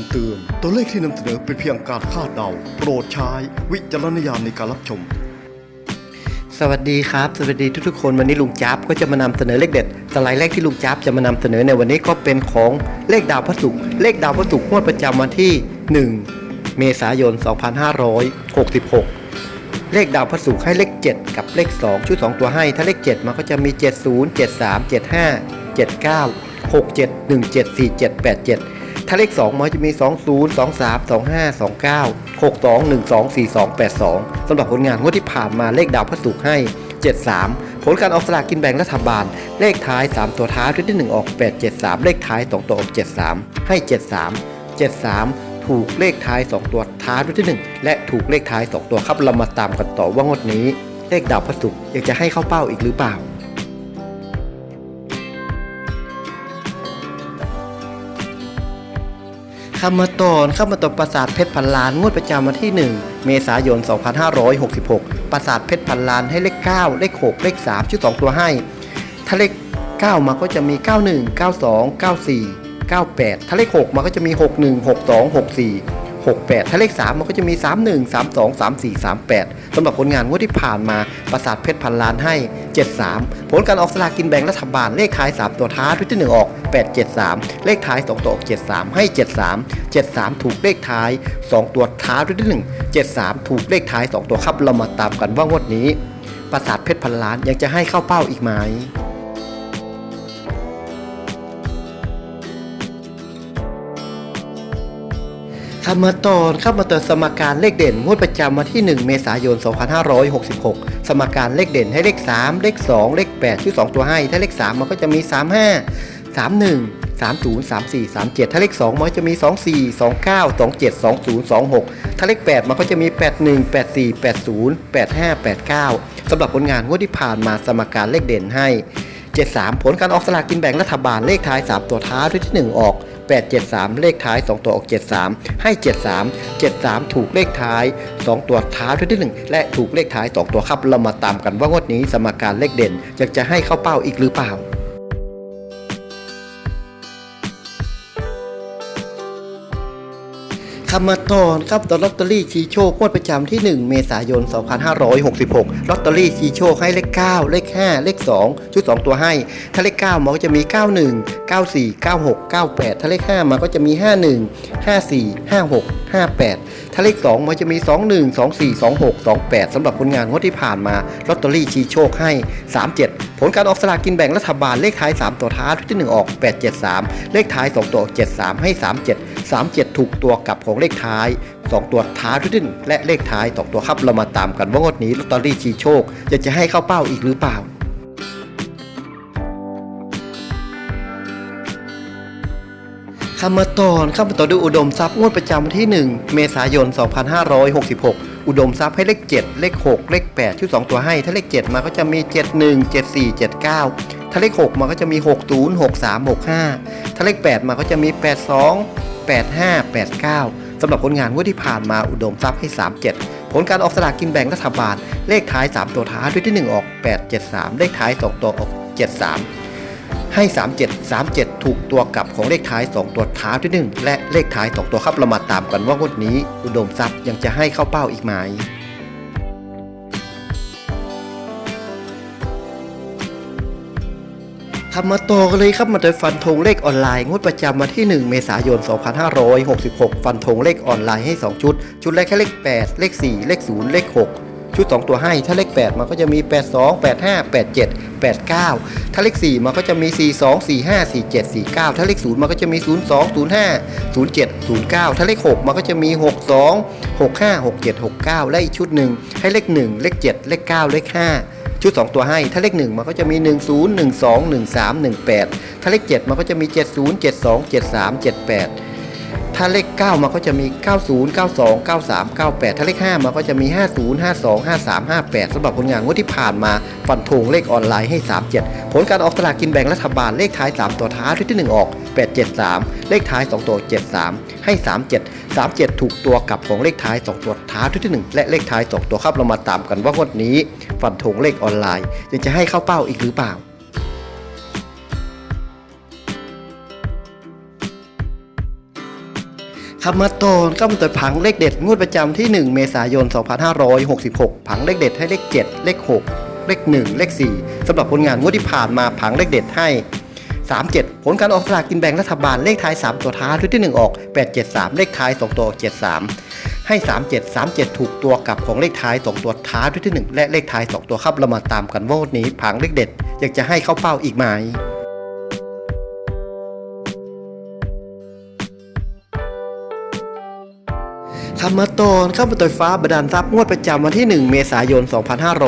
ำเตือน ตัวเลขที่นำเสนอเป็นเพียงการคาดเดา โปรดใช้วิจารณญาณในการรับชม สวัสดีครับ สวัสดีทุกๆคนวันนี้ลุงจับก็จะมานำเสนอเลขเด็ดสไลด์แรกที่ลุงจับจะมานำเสนอในวันนี้ก็เป็นของเลขดาวพระศุกร์เลขดาวพระศุกร์งวดประจำวันที่ 1 เมษายน 2566เลขดาวพระศุกร์ให้เลข 7 กับเลข 2 ชุด 2 ตัวให้ ถ้าเลข 7 มันก็จะมี 70 73 75 79 67 17 47 87 ถ้าเลข 2 มันจะมี 20 23 25 29 62 12 42 82 สำหรับผลงานงวดที่ผ่านมาเลขดาวพระศุกร์ให้ 73 ผลการออกสลากกินแบ่งรัฐบาล เลขท้าย 3 ตัวท้ายที่ 1 ออก 873 เลขท้าย 2 ตัวออก 73 ให้ 73 73 ถูกเลขท้าย 2 ตัวท้ายด้วยที่ 1 และถูกเลขท้าย 2 ตัวครับเรามาตามกันต่อว่างวดนี้ เลขดาวพระศุกร์ยังจะให้เข้าเป้าอีกหรือเปล่า คำมาตอนเข้ามาตอนปราสาทเพชรพันล้านงวดประจำวันที่ 1 เมษายน 2566 ปราสาทเพชรพันล้านให้เลข 9 เลข 6 เลข 3 ชื่อ 2 ตัวให้ ถ้าเลข 9 มาก็จะมี 91 92 94 98 ถ้าเลข 6 มาก็จะมี 61 62 64 68 ถ้าเลข 3 มันก็จะมี 31 32 34 38สำหรับผลงานงวดที่ผ่านมาปราสาทเพชรพันล้านให้ 73 ผลการออกสลากกินแบ่งรัฐบาลเลขท้าย 3 ตัวท้ายที่ 1 ออก 873 เลขท้าย 2 ตัวออก 73 ให้ 73 73 ถูกเลขท้าย 2 ตัวท้ายที่ 1 73 ถูกเลขท้าย 2 ตัวครับเรามาตามกันว่างวดนี้ ปราสาทเพชรพันล้านยังจะให้เข้าเป้าอีกไหม คำมาตอนเข้ามาตอนสมการเลขเด่นงวดประจำวันที่ 1 เมษายน 2566 สมการเลขเด่นให้เลข 3 เลข 2 เลข 8ชุด2ตัวให้ ถ้าเลข 3 มันก็จะมี 35 31 30 34 37 ถ้าเลข 2 มันจะมี 24 29 27 20 26 ถ้าเลข 8 มันก็จะมี 81 84 80 85 89 สำหรับผลงานงวดที่ผ่านมาสมการเลขเด่นให้ 73 ผลการออกสลากกินแบ่งรัฐบาลเลขท้าย 3 ตัวท้ายที่ 1 ออก 873 เลขท้าย 2 ตัวออก 73 ให้ 73 73 ถูกเลขท้าย 2 ตัวท้ายที่ 1 และถูกเลขท้าย 2 ตัวครับ เรามาตามกันว่างวดนี้สมการเลขเด่นอยากจะให้เข้าเป้าอีกหรือเปล่า คำมาตอนครับตอนลอตเตอรี่ชีโชคงวดประจำที่ 1 เมษายน 2566 ลอตเตอรี่ชีโชคให้เลข 9 เลข 5 เลข 2 ชุด 2 ตัวให้ ถ้าเลข 9 มันก็จะมี 91 94 96 98 ถ้าเลข 5 มันก็จะมี 51 54 56 58 ถ้าเลข 2 มันจะมี 21 24 26 28สำหรับผลงานงวดที่ผ่านมาลอตเตอรี่ชีโชคให้ 37 ผลการออกสลากกินแบ่งรัฐบาลเลขท้าย 3 ตัวท้ายที่ 1 ออก 873 เลขท้าย 2 ตัวออก73 ให้ 37 37 ถูกตัวกลับของเลขท้าย 2 ตัวท้ายที่หนึ่งและเลขท้าย 2 ตัวครับเรามาตามกันว่างวดนี้ลอตเตอรี่ชีโชคจะจะให้เข้าเป้าอีกหรือเปล่าคำมาตอนข้ามาต่อด้วยอุดมทรัพย์งวดประจำวันที่ 1 เมษายน 2566 อุดมทรัพย์ให้เลข 7 เลข 6 เลข 8 ชุด 2 ตัวให้ ถ้าเลข 7 มาก็จะมี 71 74 79 ถ้าเลข 6 มาก็จะมี 60 63 65 ถ้าเลข 8 มาก็จะมี 82 85 89สำหรับผลงานงวดที่ผ่านมาอุดมทรัพย์ให้ 37 ผลการออกสลากกินแบ่งรัฐบาล เลขท้าย 3 ตัวท้ายด้วยที่ 1 ออก 873 เลขท้าย 2 ตัวออก 73 ให้ 37 37 ถูกตัวกลับของเลขท้าย 2 ตัวท้ายที่ 1 และเลขท้าย 2 ตัวครับเรามาตามกันว่างวดนี้ อุดมทรัพย์ยังจะให้เข้าเป้าอีกไหม ทำมาต่อกันเลยครับมาโดยฟันธงเลขออนไลน์งวดประจำวันที่ 1 เมษายน 2566 ฟันธงเลขออนไลน์ให้ 2 ชุด ชุดแรกแค่เลข 8 เลข 4 เลข 0 เลข 6 ชุด 2 ตัวให้ ถ้าเลข 8 มันก็จะมี 82 85 87 89 ถ้าเลข 4 มันก็จะมี 42 45 47 49 ถ้าเลข 0 มันก็จะมี 02 05 07 09 ถ้าเลข 6 มันก็จะมี 62 65 67 69 และอีกชุดหนึ่งให้เลข 1 เลข 7 เลข 9 เลข 5 ชุด 2 ตัวให้ ถ้าเลข 1 มันก็จะมี 10 12 13 18 ถ้าเลข 7 มันก็จะมี 70 72 73 78 ถ้าเลข 9 มันก็จะมี 90 92 93 98 ถ้าเลข 5 มันก็จะมี 50 52 53 58สำหรับผลงานงวดที่ผ่านมาฟันธงเลขออนไลน์ให้ 37 ผลการออกสลากกินแบ่งรัฐบาลเลขท้าย 3 ตัวท้ายที่ 1 ออก 873 เลขท้าย 2 ตัว 73 ให้ 37 37 ถูกตัวกับของเลขท้าย 2 ตัวท้ายที่ 1 และเลขท้าย 2 ตัวครับเรามาตามกันว่างวดนี้ฟันธงเลขออนไลน์ยังจะให้เข้าเป้าอีกหรือเปล่าคคำมาตอนก็มาต่อยผังเลขเด็ดงวดประจำที่ 1 เมษายน 2566 ผังเลขเด็ดให้เลข 7 เลข 6 เลข 1 เลข 4สำหรับผลงานงวดที่ผ่านมาผังเลขเด็ดให้ 37 ผลการออกสลากกินแบ่งรัฐบาลเลขท้าย 3 ตัวท้ายชุดที่ 1 ออก 873 เลขท้าย 2 ตัวออก73 ให้ 37 37 ถูกตัวกับของเลขท้าย 2 ตัวท้ายชุดที่ 1 และเลขท้าย 2 ตัวครับเรามาตามกันว่างวดนี้ผังเลขเด็ด อยากจะให้เข้าเป้าอีกไหม คำมาตอนข้ามาต่อยฟ้าบดาลทรัพย์งวดประจำวันที่ 1 เมษายน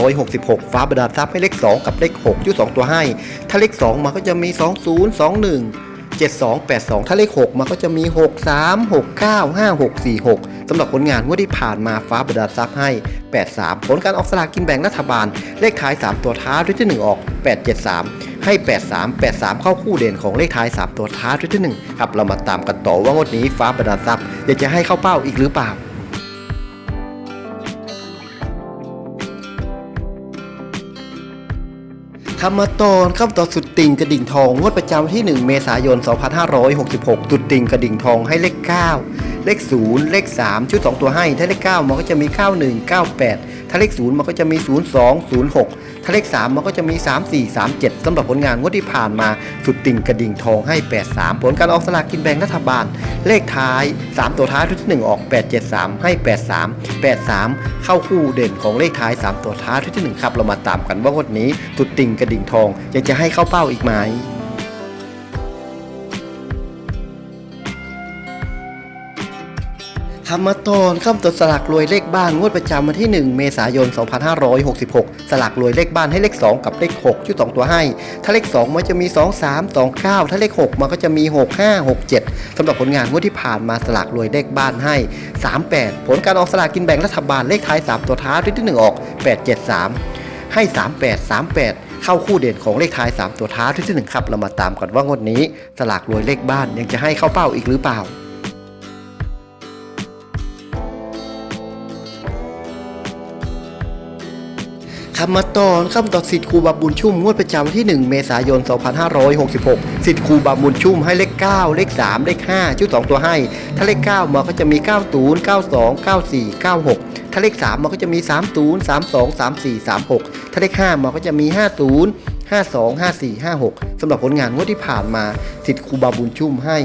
2566 ฟ้าบดาลทรัพย์ให้เลข 2 กับเลข6ยุด2ตัวให้ ถ้าเลข 2 มาก็จะมี 20 21 72 82 ถ้าเลข 6 มาก็จะมี 63 69 56 46สำหรับผลงานงวดที่ผ่านมาฟ้าบดาลทรัพย์ให้ 83 ผลการออกสลากกินแบ่งรัฐบาล เลขท้าย 3 ตัวท้ายด้วยที่ 1 ออก 873ให้ 83 83 เข้าคู่เด่นของเลขท้าย 3 ตัวท้ายด้วยที่1ครับ เรามาตามกันต่อว่างวดนี้ฟ้าบดาลทรัพย์อยากจะให้เข้าเป้าอีกหรือเปล่า คำมาตอนคำต่อสุดติ่งกระดิ่งทองงวดประจำวันที่ 1 เมษายน 2566 สุดติ่งกระดิ่งทองให้เลข 9 เลข 0 เลข 3 ชุด 2 ตัวให้ ถ้าเลข 9 มันก็จะมี 91 98 ถ้าเลข 0 มันก็จะมี 02 06 ถ้าเลข 3 มันก็จะมี 34 37สำหรับผลงานงวดที่ผ่านมาสุดติ่งกระดิ่งทองให้ 83 ผลการออกสลากกินแบ่งรัฐบาล เลขท้าย 3 ตัวท้ายชุดที่1ออก 873 ให้ 83 83 เข้าคู่เด่นของเลขท้าย 3 ตัวท้ายชุดที่1ครับเรามาตามกันว่างวดนี้สุดติ่งกระดิ่งทองยังจะให้เข้าเป้าอีกไหม คำมาตอนคำตัวสลักรวยเลขบ้านงวดประจำวันที่ 1 เมษายน 2566 สลักรวยเลขบ้านให้เลข 2 กับเลข6ชุด2ตัวให้ ถ้าเลข 2 มันจะมี 2 3 2 9 ถ้าเลข 6 มันก็จะมี 6 5 6 7สำหรับผลงานงวดที่ผ่านมาสลักรวยเลขบ้านให้ 38 ผลการออกสลากกินแบ่งรัฐบาลเลขท้าย 3 ตัวท้ายที่1ออก 873 ให้ 38 38เข้าคู่เด่นของเลขท้าย 3 ตัวท้ายที่1ครับเรามาตามกันว่างวดนี้ สลากรวยเลขบ้านยังจะให้เข้าเป้าอีกหรือเปล่า คำมาตอนคำต่อสิทธิ์ครูบาบุญชุ่มงวดประจำวันที่ 1 เมษายน 2566 สิทธิ์ครูบาบุญชุ่มให้เลข 9 เลข 3 เลข 5 ชุด 2 ตัวให้ ถ้าเลข 9 มาก็จะมี 90 92 94 96 ถ้าเลข 3มันก็จะมี 30 32 34 36 ถ้าเลข 5มันก็จะมี 50 52 54 56 สำหรับผลงานงวดที่ผ่านมาสิทธิ์ครูบาบุญชุ่มให้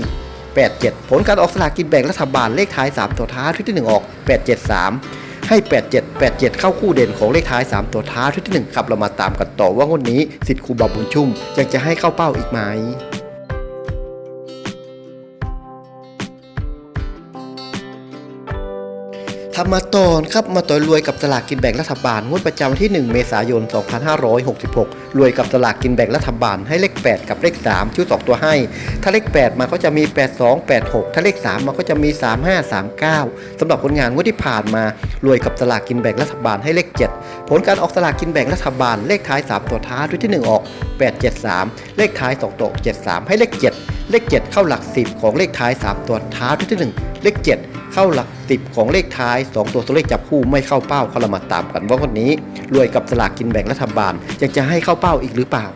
87 ผลการออกสลากกินแบ่งรัฐบาลเลขท้าย 3 ตัวท้ายชุดที่ 1 ออก 873 ให้ 87 87 เข้าคู่เด่นของเลขท้าย 3 ตัวท้ายชุดที่ 1 ครับ เรามาตามกันต่อว่างวดนี้สิทธิ์ครูบาบุญชุ่มยังจะให้เข้าเป้าอีกไหม คำมาตอนครับมาต่อยรวยกับสลากกินแบ่งรัฐบาลงวดประจำวันที่ 1 เมษายน 2566 รวยกับสลากกินแบ่งรัฐบาลให้เลข 8 กับเลข 3ชุด2ตัวให้ ถ้าเลข 8 มาก็จะมี 82 86 ถ้าเลข 3 มาก็จะมี 35 39สำหรับผลงานงวดที่ผ่านมารวยกับสลากกินแบ่งรัฐบาลให้เลข 7 ผลการออกสลากกินแบ่งรัฐบาลเลขท้าย 3 ตัวท้ายด้วยที่ 1 ออก 873 เลขท้าย 2 ตัว 73 ให้เลข 7 เลข 7 เข้าหลัก 10 ของเลขท้าย 3 ตัวท้ายด้วยที่ 1 เลข 7 เข้าหลักสิบของเลขท้าย 2 ตัวตัวเลขจับคู่ไม่เข้าเป้าเขาละมาตามกันว่าวันนี้รวยกับสลากกินแบ่งรัฐบาลยังจะให้เข้าเป้าอีกหรือเปล่า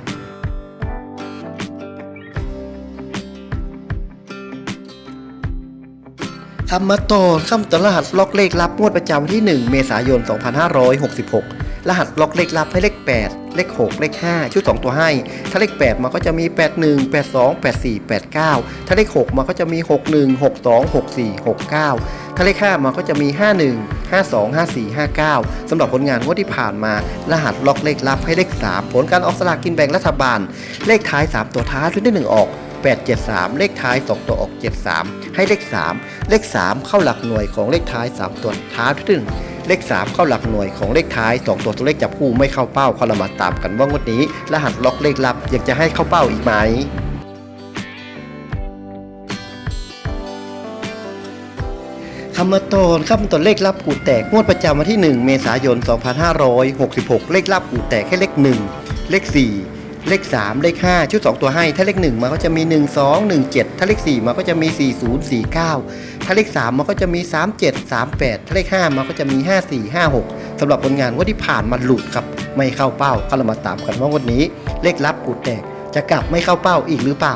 คำมาต่อคำต่อรหัสล็อกเลขลับงวดประจำวันที่ 1 เมษายน 2566 รหัสล็อกเลขลับให้เลข 8 เลข 6 เลข 5 ชุด 2 ตัวให้ ถ้าเลข 8 มันก็จะมี 81 82 84 89 ถ้าเลข 6 มันก็จะมี 61 62 64 69 ถ้าเลข 5 มันก็จะมี 51 52 54 59 สำหรับผลงานงวดที่ผ่านมา รหัสล็อกเลขลับให้เลข 3 ผลการออกสลากกินแบ่งรัฐบาล เลขท้าย 3 ตัวท้ายชุดที่ 1 ออก873 เลขท้าย 2 ตัวออก 73 ให้เลข 3 เลข 3 เข้าหลักหน่วยของเลขท้าย 3 ตัวท้ายที่หนึ่ง เลข 3 เข้าหลักหน่วยของเลขท้าย 2 ตัวตัวเลขจับคู่ไม่เข้าเป้าเขาเรมาตามกันว่างวดนี้ รหัสล็อกเลขลับอยากจะให้เข้าเป้าอีกไหมคำมาตอนคำตอนเลขลับกูแตกงวดประจำวันที่ 1 เมษายน 2566 เลขลับกูแตกให้เลข 1 เลข 4 เลข 3 เลข 5 ชุด 2 ตัวให้ ถ้าเลข 1มันก็จะมี 1 2 1 7 ถ้าเลข 4มันก็จะมี 4 0 4 9 ถ้าเลข 3มันก็จะมี 3 7 3 8 ถ้าเลข 5มันก็จะมี 5 4 5 6สำหรับผลงานว่าที่ผ่านมาหลุดครับ ไม่เข้าเป้าก็เรามาตามกันว่าวันนี้ เลขลับกูแตกจะกลับไม่เข้าเป้าอีกหรือเปล่า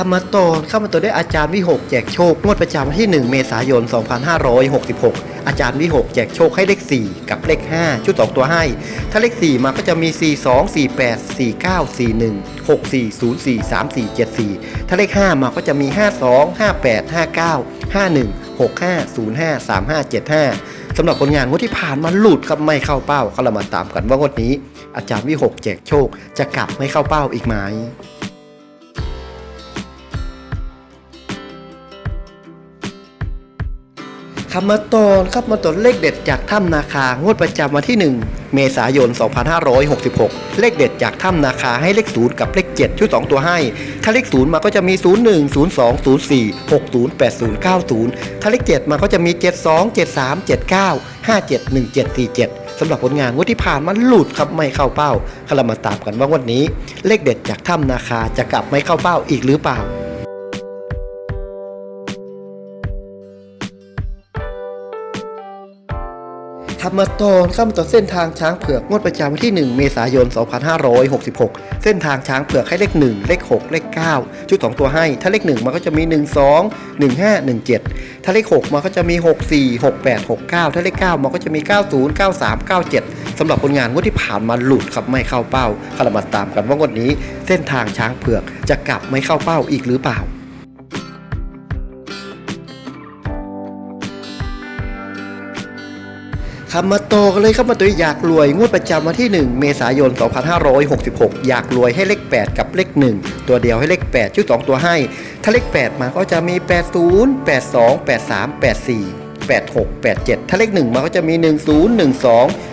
คำมาตอนคำมาตอนได้อาจารย์วิหกแจกโชคงวดประจำวันที่ 1 เมษายน 2566 อาจารย์วิหกแจกโชคให้เลข 4 กับเลข 5 ชุด 2 ตัวให้ ถ้าเลข 4 มาก็จะมี 42 48 49 41 64 04 34 74 ถ้าเลข 5 มาก็จะมี 52 58 59 51 65 05 35 75สำหรับผลงานงวดที่ผ่านมาหลุดครับไม่เข้าเป้าก็เรามาตามกันว่างวดนี้ อาจารย์วิหกแจกโชคจะกลับไม่เข้าเป้าอีกไหม คำมาตอนครับมาตอนเลขเด็ดจากถ้ำนาคางวดประจำวันที่ 1 เมษายน 2566 เลขเด็ดจากถ้ำนาคาให้เลข 0 กับเลข 7 ชุด 2 ตัวให้ ถ้าเลข 0 มาก็จะมี 01 02 04 60 80 90 ถ้าเลข 7 มาก็จะมี 72 73 79 57 17 47สำหรับผลงานงวดที่ผ่านมันหลุดครับไม่เข้าเป้าเรามาตามกันว่าวันนี้ เลขเด็ดจากถ้ำนาคาจะกลับไม่เข้าเป้าอีกหรือเปล่า ทำมาตอนข้ามต่อเส้นทางช้างเผือกงวดประจำวันที่ 1 เมษายน 2566 เส้นทางช้างเผือกให้เลข 1 เลข 6 เลข 9 ชุด 2 ตัวให้ ถ้าเลข 1 มันก็จะมี 1 2 1 5 1 7 ถ้าเลข 6 มันก็จะมี 6 4 6 8 6 9 ถ้าเลข 9 มันก็จะมี 90 93 97สำหรับผลงานงวดที่ผ่านมาหลุดครับไม่เข้าเป้าก็เรามาตามกันว่างวดนี้เส้นทางช้างเผือกจะกลับไม่เข้าเป้าอีกหรือเปล่า คำมาโตอกันเลยครับมาตัวอยากรวยงวดประจำวันที่ 1 เมษายน 2566 อยากรวยให้เลข 8 กับเลข 1 ตัวเดียวให้เลข 8ชุด2ตัวให้ ถ้าเลข 8 มาก็จะมี 80 82 83 84 86 87 ถ้าเลข 1 มาก็จะมี 10 12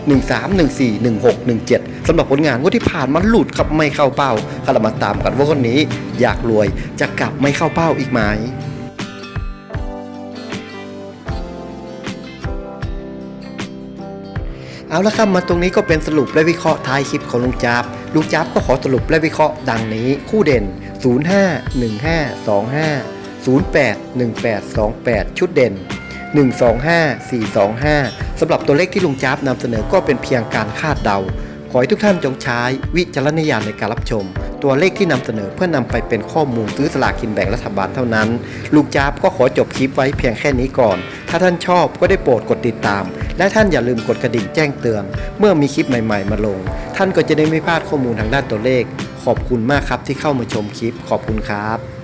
13 14 16 17สำหรับผลงานงวดที่ผ่านมาหลุดครับไม่เข้าเป้าก็เรามาตามกันว่าคนนี้อยากรวยจะกลับไม่เข้าเป้าอีกไหม เอาละครับมาตรงนี้ก็เป็นสรุปและวิเคราะห์ท้ายคลิปของลุงจับลุงจับก็ขอสรุปและวิเคราะห์ดังนี้ คู่เด่น 05 15 25 08 18 28 ชุดเด่น 125 425 สำหรับตัวเลขที่ลุงจับนำเสนอก็เป็นเพียงการคาดเดา ขอให้ทุกท่านจงใช้วิจารณญาณในการรับชม ตัวเลขที่นำเสนอเพื่อนำไปเป็นข้อมูลซื้อสลากกินแบ่งรัฐบาลเท่านั้น ลุงจ๊าบก็ขอจบคลิปไว้เพียงแค่นี้ก่อน ถ้าท่านชอบก็ได้โปรดกดติดตาม และท่านอย่าลืมกดกระดิ่งแจ้งเตือน เมื่อมีคลิปใหม่ๆ มาลง ท่านก็จะได้ไม่พลาดข้อมูลทางด้านตัวเลข ขอบคุณมากครับที่เข้ามาชมคลิป ขอบคุณครับ